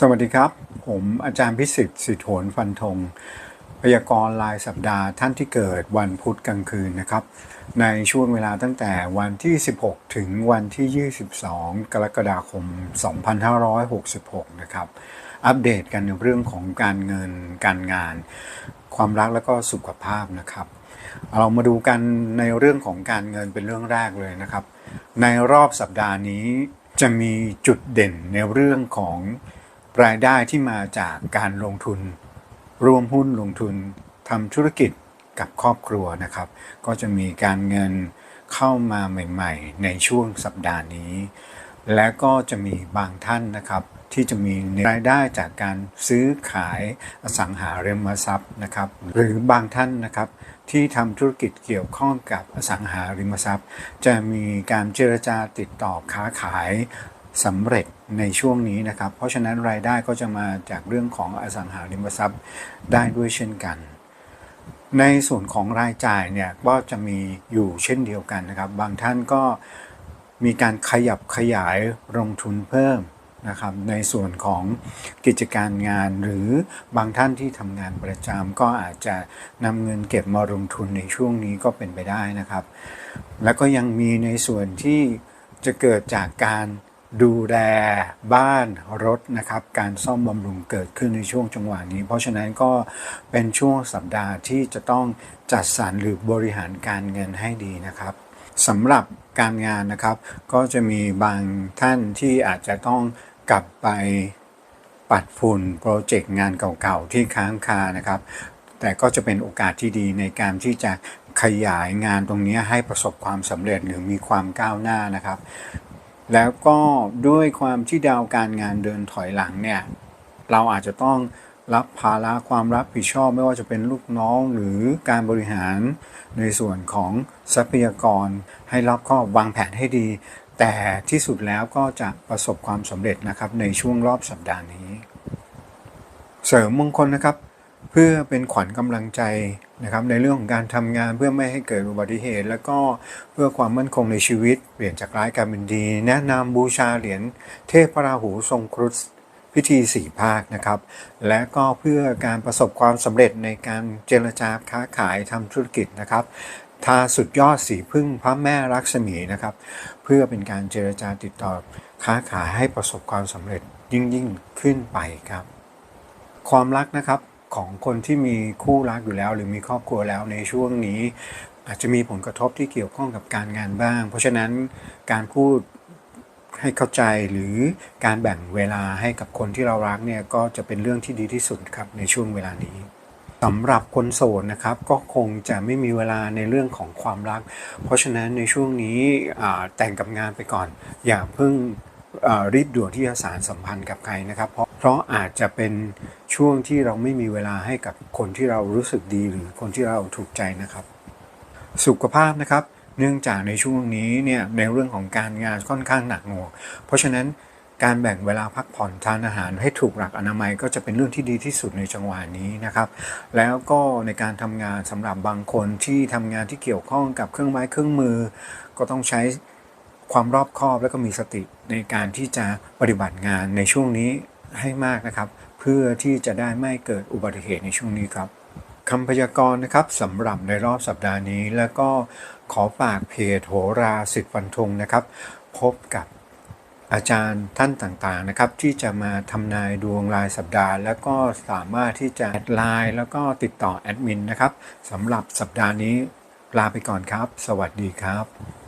สวัสดีครับ ผมอาจารย์พิสิทธิ์สิทธิโหนฟันธงพยากรณ์รายสัปดาห์ท่านที่เกิดวันพุธกลางคืนนะครับ ในช่วงเวลาตั้งแต่วันที่ 16 ถึงวันที่ 22 กรกฎาคม 2566 นะครับ อัปเดตกันในเรื่องของการเงินการงาน ความรักแล้วก็สุขภาพนะครับเรามาดูกันในเรื่องของการเงินเป็นเรื่องแรกเลยนะครับ ในรอบสัปดาห์นี้จะมีจุดเด่นในเรื่องของ รายได้ที่มาจากการลงทุน ร่วมหุ้นลงทุนทำธุรกิจกับครอบครัวนะครับ ก็จะมีการเงินเข้ามาใหม่ ๆ ในช่วงสัปดาห์นี้ และก็จะมีบางท่านนะครับที่จะมีรายได้จากการซื้อขายอสังหาริมทรัพย์นะครับ หรือบางท่านนะครับที่ทำธุรกิจเกี่ยวข้องกับอสังหาริมทรัพย์ จะมีการเจรจาติดต่อค้าขาย สำเร็จในช่วงนี้นะครับ เพราะฉะนั้นรายได้ก็จะมาจากเรื่องของอสังหาริมทรัพย์ได้ด้วยเช่นกัน ในส่วนของรายจ่ายเนี่ยก็จะมีอยู่เช่นเดียวกันนะครับ บางท่านก็มีการขยับขยายลงทุนเพิ่มนะครับในส่วนของกิจการงานหรือบางท่านที่ทำงานประจำก็อาจจะนำเงินเก็บมาลงทุนในช่วงนี้ก็เป็นไปได้นะครับ แล้วก็ยังมีในส่วนที่จะเกิดจากการ ดูแลบ้านรถนะครับ การซ่อมบำรุงเกิดขึ้นในช่วงจังหวะนี้ เพราะฉะนั้นก็เป็นช่วงสัปดาห์ที่จะต้องจัดสรรหรือบริหารการเงินให้ดีนะครับสำหรับการงานนะครับ ก็จะมีบางท่านที่อาจจะต้องกลับไปปัดฝุ่นโปรเจกต์งานเก่าๆที่ค้างคานะครับ แต่ก็จะเป็นโอกาสที่ดีในการที่จะขยายงานตรงนี้ให้ประสบความสำเร็จหรือมีความก้าวหน้านะครับ แล้วก็ด้วยความที่ดาวการงานเดินถอยหลังเนี่ย เราอาจจะต้องรับภาระความรับผิดชอบไม่ว่าจะเป็นลูกน้องหรือการบริหารในส่วนของทรัพยากร ให้รอบคอบวางแผนให้ดี แต่ที่สุดแล้วก็จะประสบความสำเร็จนะครับในช่วงรอบสัปดาห์นี้ เสริมมงคลนะครับ เพื่อเป็นขวัญกำลังใจ นะครับในเรื่องของการทำงานเพื่อไม่ให้เกิดอุบัติเหตุ แล้วก็เพื่อความมั่นคงในชีวิต เปลี่ยนจากร้ายกลายเป็นดี แนะนำบูชาเหรียญเทพพระราหูทรงครุฑพิธีสี่ภาคนะครับ และก็เพื่อการประสบความสำเร็จในการเจรจาค้าขายทำธุรกิจนะครับทาสุดยอดสีพึ่งพระแม่รักษมีนะครับ เพื่อเป็นการเจรจาติดต่อค้าขายให้ประสบความสำเร็จยิ่งยิ่งขึ้นไปครับ ความรักนะครับ ของคนที่มีคู่รักอยู่แล้ว หรือมีครอบครัวแล้วในช่วงนี้ อาจจะมีผลกระทบที่เกี่ยวข้องกับการงานบ้าง เพราะฉะนั้นการพูดให้เข้าใจหรือการแบ่งเวลาให้กับคนที่เรารักเนี่ยก็จะเป็นเรื่องที่ดีที่สุดครับในช่วงเวลานี้สำหรับคนโสดนะครับก็คงจะไม่มีเวลาในเรื่องของความรัก เพราะฉะนั้นในช่วงนี้แต่งกับงานไปก่อน อย่าเพิ่งรีบด่วนที่จะสารสัมพันธ์กับใครนะครับ เพราะเพราะอาจจะเป็น ช่วงที่เราไม่มีเวลาให้กับคนที่เรารู้สึกดีหรือคนที่เราถูกใจนะครับ สุขภาพนะครับ เนื่องจากในช่วงนี้เนี่ยในเรื่องของการงานค่อนข้างหนักหน่วง เพราะฉะนั้นการแบ่งเวลาพักผ่อนทานอาหารให้ถูกหลักอนามัยก็จะเป็นเรื่องที่ดีที่สุดในจังหวะนี้นะครับ แล้วก็ในการทำงานสำหรับบางคนที่ทำงานที่เกี่ยวข้องกับเครื่องไม้เครื่องมือ ก็ต้องใช้ความรอบคอบและก็มีสติในการที่จะปฏิบัติงานในช่วงนี้ ให้มากนะครับ เพื่อที่จะได้ไม่เกิดอุบัติเหตุในช่วงนี้ครับคำพยากรณ์นะครับสำหรับในรอบสัปดาห์นี้ แล้วก็ขอฝากเพจโหราสิทธิ์ฟันธงนะครับ พบกับอาจารย์ท่านต่างๆนะครับ ที่จะมาทำนายดวงรายสัปดาห์ แล้วก็สามารถที่จะแอดไลน์แล้วก็ติดต่อแอดมินนะครับสำหรับสัปดาห์นี้ลาไปก่อนครับ สวัสดีครับ